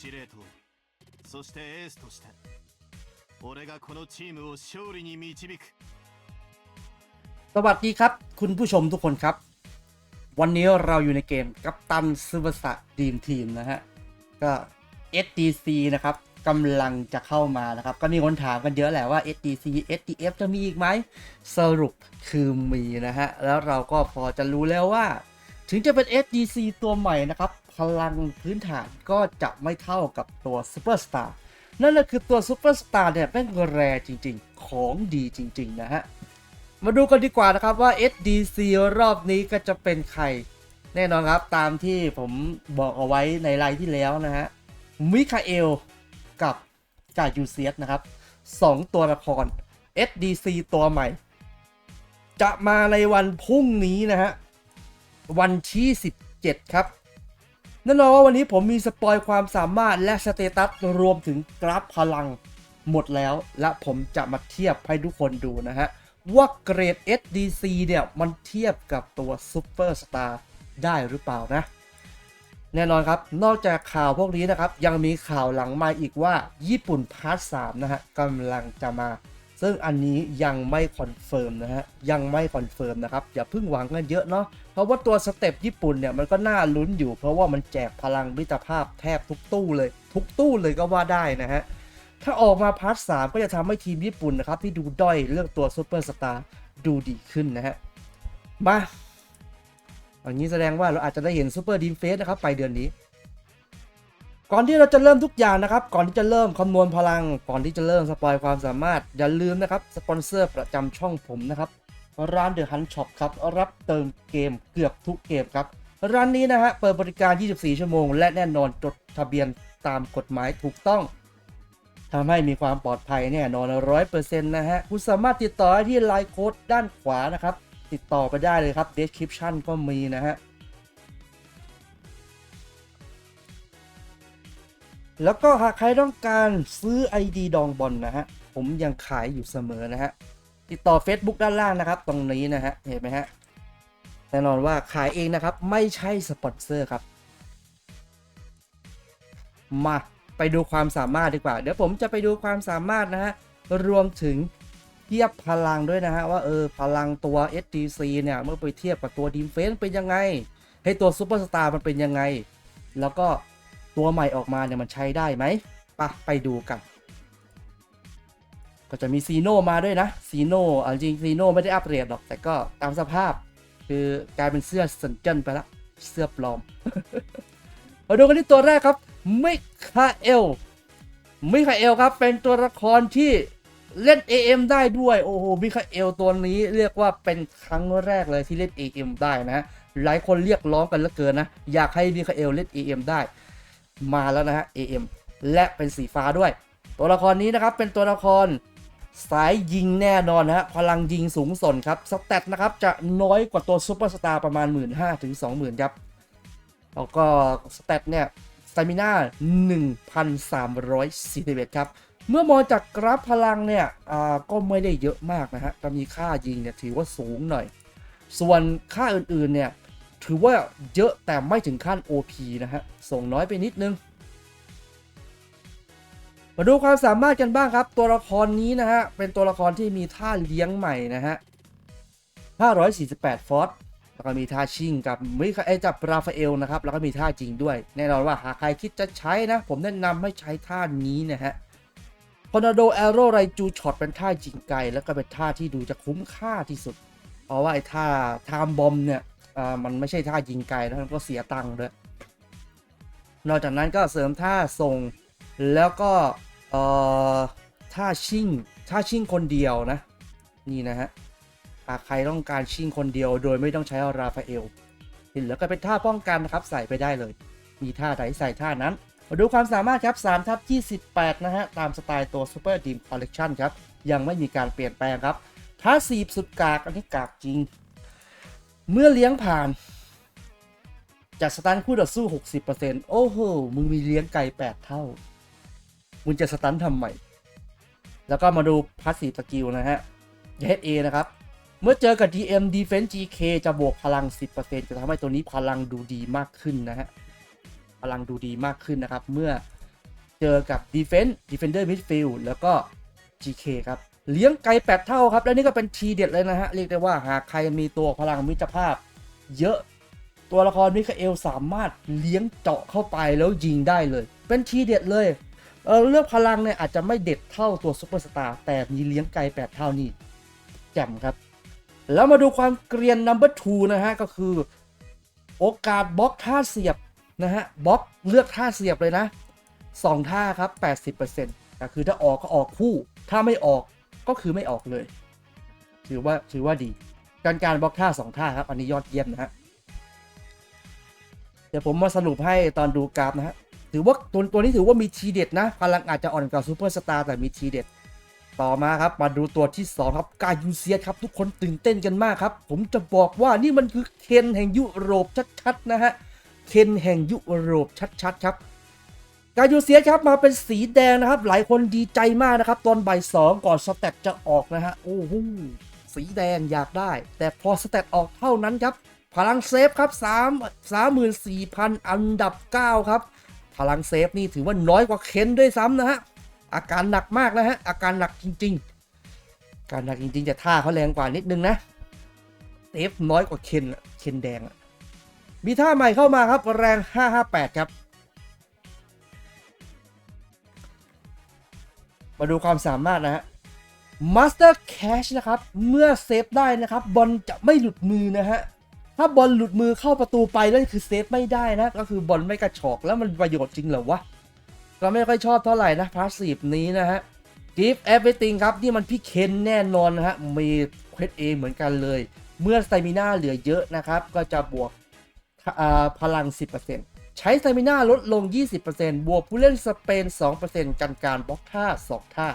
司令塔そしてエースとして俺がこのチームを勝利に導く สวัสดีครับ คุณผู้ชมทุกคนครับ วันนี้เราอยู่ในเกมกัปตันซูเปอร์สตาร์ดีมทีมนะฮะ ก็ SDC นะครับกำลังจะเข้ามานะครับ ก็มีคนถามกันเยอะแหละว่า SDC SDF จะมีอีกไหม สรุปคือมีนะฮะ แล้วเราก็พอจะรู้แล้วว่า ถึงจะเป็น SDC ตัวใหม่นะครับ พลังพื้นฐานก็จะไม่เท่ากับตัวซูเปอร์สตาร์นั่นก็คือตัวซูเปอร์สตาร์เนี่ยแม่งแรจริงๆ ของดีจริง ๆ นะฮะ มาดูกันดีกว่านะครับว่า SDC รอบนี้ก็จะเป็นใคร แน่นอนครับตามที่ผมบอกเอาไว้ในไลน์ที่แล้วนะฮะ มิคาเอลกับกายูเซียสนะครับสองตัวละคร SDC ตัวใหม่ จะมาในวันพรุ่งนี้นะฮะ วันที่ 17 ครับ แน่นอนว่าวันนี้ผมมีสปอยความสามารถและสเตตัสรวมถึงกราฟพลังหมดแล้ว และผมจะมาเทียบให้ทุกคนดูนะฮะ ว่าเกรด SDC เนี่ยมันเทียบกับตัวซูเปอร์สตาร์ได้หรือเปล่านะ แน่นอนครับ นอกจากข่าวพวกนี้นะครับ ยังมีข่าวหลังมาอีกว่าญี่ปุ่นพาร์ท3นะฮะกำลังจะมา ซึ่งอันนี้ยังไม่คอนเฟิร์มนะฮะ ยังไม่คอนเฟิร์มนะครับ อย่าเพิ่งหวังกันเยอะเนาะ เพราะว่าตัวสเต็ปญี่ปุ่นเนี่ยมันก็น่าลุ้นอยู่ เพราะว่ามันแจกพลังมิตรภาพแทบทุกตู้เลย ทุกตู้เลยก็ว่าได้นะฮะ ถ้าออกมาพาร์ทสามก็จะทำให้ทีมญี่ปุ่นนะครับที่ดูด้อยเรื่องตัวซูเปอร์สตาร์ดูดีขึ้นนะฮะ มาอันนี้แสดงว่าเราอาจจะได้เห็นซูเปอร์ดีมเฟสนะครับไปเดือนนี้ ก่อนที่เราจะเริ่มทุกอย่างนะครับ ก่อนที่จะเริ่มคำนวณพลัง ก่อนที่จะเริ่มสปอยความสามารถ อย่าลืมนะครับสปอนเซอร์ประจำช่องผมนะครับ ร้านเดอะฮันช็อปครับรับเติมเกมเกือบทุกเกมครับ ร้านนี้นะฮะเปิดบริการ 24 ชั่วโมง และแน่นอนจดทะเบียนตามกฎหมายถูกต้องทำให้มีความปลอดภัยแน่นอนร้อยเปอร์เซ็นต์นะฮะ คุณสามารถติดต่อที่ไลน์โค้ดด้านขวานะครับ ติดต่อไปได้เลยครับ description ก็มีนะฮะ แล้วก็หากใครต้องการซื้อ ID ดองบอลนะฮะ ผมยังขายอยู่เสมอนะฮะ ติดต่อ Facebook ด้านล่างนะครับ ตรงนี้นะฮะ เห็นไหมฮะ แน่นอนว่าขายเองนะครับ ไม่ใช่สปอนเซอร์ครับ มาไปดูความสามารถดีกว่า เดี๋ยวผมจะไปดูความสามารถนะฮะ รวมถึงเทียบพลังด้วยนะฮะ ว่าเออพลังตัว SDC เนี่ย เมื่อไปเทียบกับตัวดีมเฟนเป็นยังไง ให้ตัวซูเปอร์สตาร์มันเป็นยังไง แล้วก็ ตัวใหม่ออกมาเนี่ยมันใช้ได้ไหมปะไปดูกัน ก็จะมีซีโนมาด้วยนะซีโนเอาจริงซีโนไม่ได้อัปเกรดหรอก แต่ก็ตามสภาพ คือกลายเป็นเสื้อสันเจิ้นไปละ เสื้อปลอม มาดูกันที่ตัวแรกครับมิคาเอลมิคาเอลครับ เป็นตัวละครที่เล่น AM ได้ด้วย โอ้โหมิคาเอลตัวนี้เรียกว่าเป็นครั้งแรกเลยที่เล่น AM ได้นะฮะหลายคนเรียกร้องกันเหลือเกินนะ อยากให้มิคาเอลเล่น AM ได้ มาแล้วนะฮะ AM และเป็นสีฟ้าด้วย ตัวละครนี้นะครับเป็นตัวละครสายยิงแน่นอนนะฮะพลังยิงสูงส่นครับสเตตนะครับจะน้อยกว่าตัวซูเปอร์สตาร์ประมาณ 1 5ื่นถึง20,000ครับแล้วก็สเตตเนี่ยสตามิน่า1,341ครับเมื่อมองจากกราฟพลังเนี่ยอ่าก็ไม่ได้เยอะมากนะฮะก็มีค่ายิงเนี่ยถือว่าสูงหน่อย ส่วนค่าอื่นๆเนี่ย ถือว่าเยอะแต่ไม่ถึงขั้น OP นะฮะ ส่งน้อยไปนิดนึง มาดูความสามารถกันบ้างครับ ตัวละครนี้นะฮะ เป็นตัวละครที่มีท่าเลี้ยงใหม่นะฮะ 548 ฟอสแล้วก็มีท่าชิงกับมิคาเอจับราฟาเอลนะครับ แล้วก็มีท่าจริงด้วย แน่นอนว่าหากใครคิดจะใช้นะ ผมแนะนำให้ใช้ท่านี้นะฮะคอนาโดแอโรไรจูช็อตเป็นท่าจริงไกล แล้วก็เป็นท่าที่ดูจะคุ้มค่าที่สุด เพราะว่าไอ้ท่าไทม์บอมเนี่ย อ่ามันไม่ใช่ท่ายิงไกลแล้วก็เสียตังค์ด้วยนอกจากนั้นก็เสริมท่าส่งแล้วก็เอ่อท่าชิ่งท่าชิ่งคนเดียวนะ นี่นะฮะหากใครต้องการชิ่งคนเดียวโดยไม่ต้องใช้ราฟาเอลที่เหลือก็เป็นท่าป้องกันนะครับใส่ไปได้เลย มีท่าไหนใส่ท่านั้น มาดูความสามารถครับ3ทับ28 นะฮะ ตามสไตล์ตัว Super Team Collection ครับ ยังไม่มีการเปลี่ยนแปลงครับท่าสีบสุดกาก อันนี้กากจริง เมื่อเลี้ยงผ่าน จากสตันคู่ต่อสู้ 60%โอ้โห มึงมีเลี้ยงไก่8เท่า มึงจะสตันทำไมแล้วก็มาดูพาสซีฟสกิลนะฮะ HA นะครับ เมื่อเจอกับ DM Defense GK จะบวกพลัง 10%จะทำให้ตัวนี้พลังดูดีมากขึ้นนะฮะ พลังดูดีมากขึ้นนะครับ เมื่อเจอกับ Defense Defender Midfield แล้วก็ GK ครับ เลี้ยงไกล8เท่าครับ แล้วนี่ก็เป็นทีเด็ดเลยนะฮะ เรียกได้ว่าหากใครมีตัวพลังมิตรภาพ เยอะตัวละครมิคาเอลสามารถเลี้ยงเจาะเข้าไปแล้วยิงได้เลย เป็นทีเด็ดเลยเออเรื่องพลังเนี่ยอาจจะไม่เด็ดเท่าตัวซุปเปอร์สตาร์แต่มีเลี้ยงไกล8เท่านี่แจ่มครับ แล้วมาดูความเกรียน number two นะฮะ ก็คือ โอกาสบล็อกท่าเสียบนะฮะบล็อกเลือกท่าเสียบเลยนะสองท่าครับ 80%แต่คือถ้าออกก็ออกคู่ ถ้าไม่ออก ก็คือไม่ออกเลย ถือว่าถือว่าดี การการบล็อกท่าสองท่าครับ อันนี้ยอดเยี่ยมนะฮะเดี๋ยวผมมาสรุปให้ตอนดูกราฟนะฮะถือว่าตัวตัวนี้ถือว่ามีทีเด็ดนะ พลังอาจจะอ่อนกว่าซูเปอร์สตาร์แต่มีทีเด็ด ต่อมาครับมาดูตัวที่ 2 ครับกายูเซียสครับ ทุกคนตื่นเต้นกันมากครับ ผมจะบอกว่านี่มันคือเคนแห่งยุโรปชัดๆนะฮะเคนแห่งยุโรปชัดๆครับ กายูเซียครับมาเป็นสีแดงนะครับ หลายคนดีใจมากนะครับ ตอนบ่ายสองก่อนสแตทจะออกนะฮะ โอ้โหสีแดงอยากได้ แต่พอสแตทออกเท่านั้นครับ พลังเซฟครับ3 34,000อันดับ9ครับ พลังเซฟนี่ถือว่าน้อยกว่าเคนด้วยซ้ำนะฮะ อาการหนักมากนะฮะ อาการหนักจริงๆอการหนักจริงๆแต่ท่าเขาแรงกว่านิดนึงนะเซฟน้อยกว่าเคนเคนแดง มีท่าใหม่เข้ามาครับแรง 558 ครับ มาดูความสามารถนะฮะ Master Cash นะครับ เมื่อเซฟได้นะครับบอลจะไม่หลุดมือนะฮะ ถ้าบอลหลุดมือเข้าประตูไปนั่นคือเซฟไม่ได้นะ ก็คือบอลไม่กระชอกแล้วมันประโยชน์จริงเหรอวะ ก็ไม่ค่อยชอบเท่าไหร่นะพาสซีฟนี้นะฮะ Give everything ครับ นี่มันพี่เคนแน่นอนนะฮะ มีเควสเอเหมือนกันเลย เมื่อสเตมิน่าเหลือเยอะนะครับ ก็จะบวกอ่าพลัง 10% ใช้สเตมิน่าลดลง 20%บวกผู้เล่นสเปน 2%กันการบล็อกท่า 2 ท่า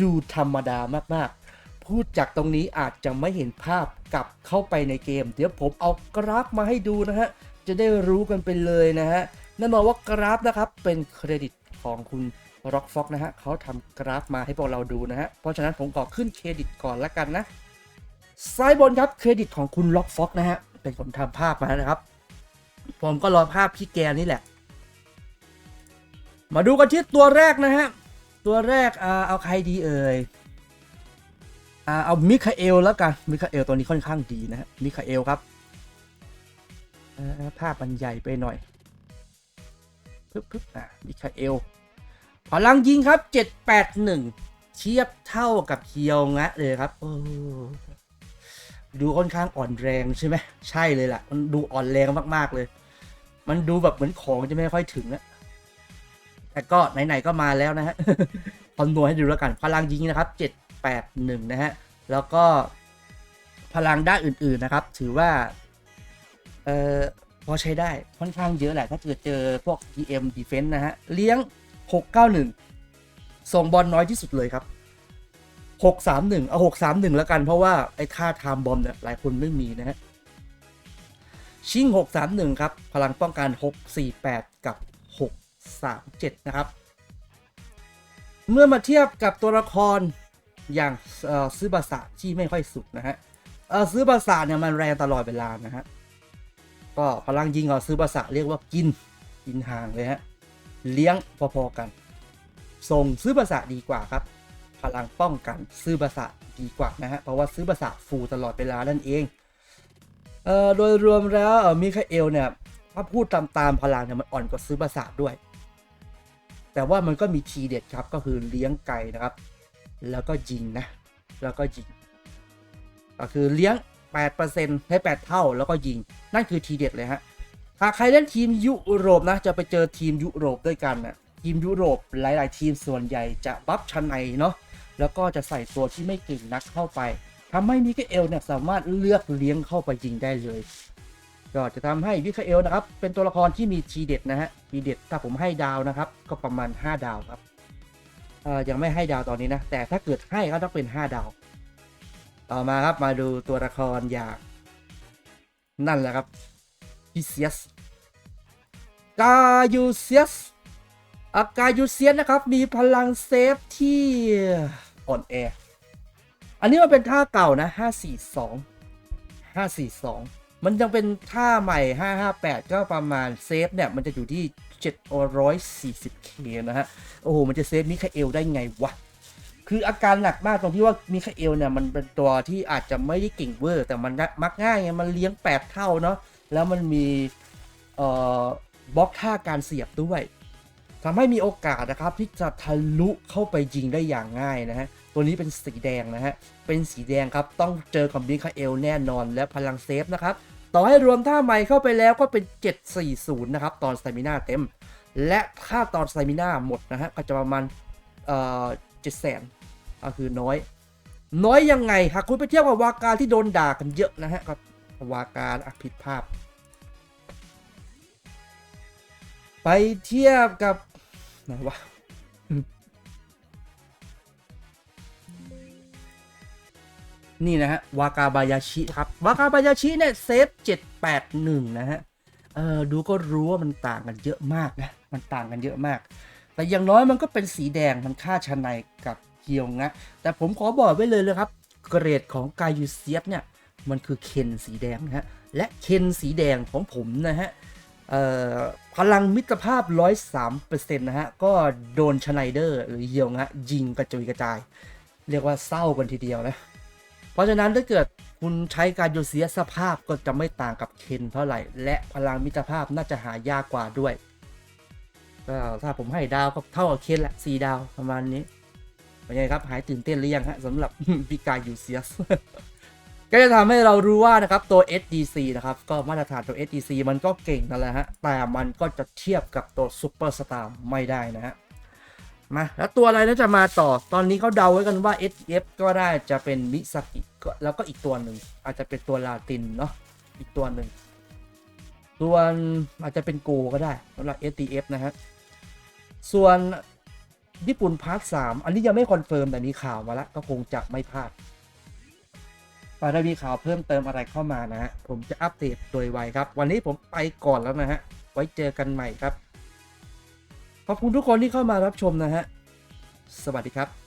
ดูธรรมดามาก ๆ พูดจากตรงนี้อาจจะไม่เห็นภาพกลับเข้าไปในเกม เดี๋ยวผมเอากราฟมาให้ดูนะฮะ จะได้รู้กันไปเลยนะฮะแน่นอนว่ากราฟนะครับ เป็นเครดิตของคุณ Rock Fox นะฮะเขาทำกราฟมาให้พวกเราดูนะฮะ เพราะฉะนั้นผมขอขึ้นเครดิตก่อนละกันนะซ้ายบนครับเครดิตของคุณ Rock Fox นะฮะเป็นคนทำภาพมานะครับ ผมก็รอภาพพี่แกนี่แหละ มาดูกันที่ตัวแรกนะฮะ ตัวแรกอเอาใครดีเอ่ยอเอามิคาเอลแล้วกัน มิคาเอลตัวนี้ค่อนข้างดีนะฮะ มิคาเอลครับ ภาพมันใหญ่ไปหน่อยปึ๊บปึ๊บอะมิคาเอลพลังยิงครับ 781 เทียบเท่ากับเคียวงะเลยครับโอ้ดูค่อนข้างอ่อนแรงใช่ไหม ใช่เลยล่ะ มันดูอ่อนแรงมาก ๆ เลย มันดูแบบเหมือนของจะไม่ค่อยถึงอะแต่ก็ไหนๆก็มาแล้วนะฮะคำนวณให้ดูแล้วกัน พลังยิงนะครับ 781 นะฮะ แล้วก็พลังด้านอื่นๆนะครับ ถือว่า เอ่อ พอใช้ได้ค่อนข้างเยอะแหละ ถ้าเกิดเจอพวก DM Defense นะฮะ เลี้ยง 691 ส่งบอลน้อยที่สุดเลยครับ 631 เอา 631 แล้วกันเพราะว่า ไอ้ท่าไทม์บอมเนี่ยหลายคนไม่มีนะฮะ ชิง 631 ครับ พลังป้องกัน 648 กับ 637 นะครับ เมื่อมาเทียบกับตัวละครอย่างซื้อบาสะที่ไม่ค่อยสุดนะฮะซื้อบาสะเนี่ยมันแรงตลอดเวลานะฮะ ก็พลังยิงของซื้อบาสะเรียกว่ากิน กินห่างเลยฮะ เลี้ยงพอๆกัน ส่งซื้อบาสะดีกว่าครับ พลังป้องกันซื้อบาสะดีกว่านะฮะ เพราะว่าซื้อบาสะฟูตลอดเวลานั่นเอง เอ่อโดยรวมแล้วมิคาเอลเนี่ยถ้าพูดตามตามพลังเนี่ยมันอ่อนกว่าซื้อบาสะด้วย แต่ว่ามันก็มีทีเด็ดครับก็คือเลี้ยงไก่นะครับ แล้วก็ยิงนะ แล้วก็ยิง ก็คือเลี้ยง 8%ให้ 8 เท่าแล้วก็ยิง นั่นคือทีเด็ดเลยฮะหากใครเล่นทีมยุโรปนะ จะไปเจอทีมยุโรปด้วยกันนะทีมยุโรปหลาย ๆ ทีมส่วนใหญ่จะบัฟชั้นในเนาะแล้วก็จะใส่ตัวที่ไม่เก่งนักเข้าไป ทำให้มิคาเอลเนี่ยสามารถเลือกเลี้ยงเข้าไปยิงได้เลย ก็จะทำให้มิคาเอลนะครับ เป็นตัวละครที่มีทีเด็ดนะฮะทีเด็ดถ้าผมให้ดาวนะครับ ก็ประมาณ 5 ดาวครับเอ่อยังไม่ให้ดาวตอนนี้นะ แต่ถ้าเกิดให้ก็ต้องเป็น 5 ดาว ต่อมาครับมาดูตัวละครอย่างนั่นแหละครับพิเซียสกายูเซียสอากายูเซียสนะครับ มีพลังเซฟที่อ่อนแอ อันนี้มันเป็นท่าเก่านะ 542 542 มันยังเป็นท่าใหม่ 558 ก็ประมาณเซฟเนี่ย มันจะอยู่ที่ 740k นะฮะ โอ้โห มันจะเซฟมิคาเอลได้ไงวะ คืออาการหนักมากตรงที่ว่ามิคาเอลเนี่ย มันเป็นตัวที่อาจจะไม่ได้เก่งเวอร์ แต่มันมักง่ายไง มันเลี้ยง 8 เท่าเนาะ แล้วมันมี เอ่อ บล็อกท่าการเสียบด้วยทำให้มีโอกาสนะครับที่จะทะลุเข้าไปยิงได้อย่างง่ายนะฮะ ตัวนี้เป็นสีแดงนะฮะ เป็นสีแดงครับ ต้องเจอกับมิคาเอลแน่นอนและพลังเซฟนะครับ ต่อให้รวมท่าใหม่เข้าไปแล้วก็เป็น 740 นะครับ ตอนสเตมิน่าเต็ม และถ้าตอนสเตมิน่าหมดนะฮะ ก็จะประมาณเอ่อเจ็ดแสนก็คือน้อย น้อยยังไง หากคุณไปเทียบกับวาการที่โดนด่ากันเยอะนะฮะก็วาการอะผิดภาพ ไปเทียบกับไหนวะ นี่นะฮะวากาบายาชิครับวากาบายาชิเนี่ยเซฟ781 นะฮะเออดูก็รู้ว่ามันต่างกันเยอะมากนะมันต่างกันเยอะมาก แต่อย่างน้อยมันก็เป็นสีแดงมันค่าชนายกับเกียวงะแต่ผมขอบอกไว้เลยเลยครับ เกรดของกายูเซียสเนี่ยมันคือเคนสีแดงนะฮะและเคนสีแดงของผมนะฮะพลังมิตรภาพ 103%นะฮะ ก็โดนชไนเดอร์หรือเยียวงะยิงกระจุยกระจาย เรียกว่าเศร้ากันทีเดียวนะ เพราะฉะนั้นถ้าเกิดคุณใช้การโยเซียสภาพก็จะไม่ต่างกับเคนเท่าไหร่ และพลังมิตรภาพน่าจะหายากกว่าด้วยก็ถ้าผมให้ดาวก็เท่ากับเคนแหละ4ดาวประมาณนี้เป็นไงครับหายตื่นเต้นหรือยังฮะสำหรับพิการยูเซียสก็จะทำให้เรารู้ว่านะครับตัว SDC นะครับก็มาตรฐานตัว SDC มันก็เก่งนั่นแหละฮะแต่มันก็จะเทียบกับตัวซูเปอร์สตาร์ไม่ได้นะฮะ มาแล้วตัวอะไรน่าจะมาต่อ ตอนนี้เขาเดาไว้กันว่า SF ก็ได้จะเป็นมิซากิก็แล้วก็อีกตัวหนึ่งอาจจะเป็นตัวลาตินเนาะอีกตัวหนึ่งส่วนอาจจะเป็นโกก็ได้สำหรับ STF นะฮะส่วนญี่ปุ่นพาร์ทสามอันนี้ยังไม่คอนเฟิร์มแต่มีข่าวมาแล้วก็คงจะไม่พลาดถ้ามีข่าวเพิ่มเติมอะไรเข้ามานะฮะผมจะอัปเดตโดยไวครับ วันนี้ผมไปก่อนแล้วนะฮะไว้เจอกันใหม่ครับ ขอบคุณทุกคนที่เข้ามารับชมนะฮะ สวัสดีครับ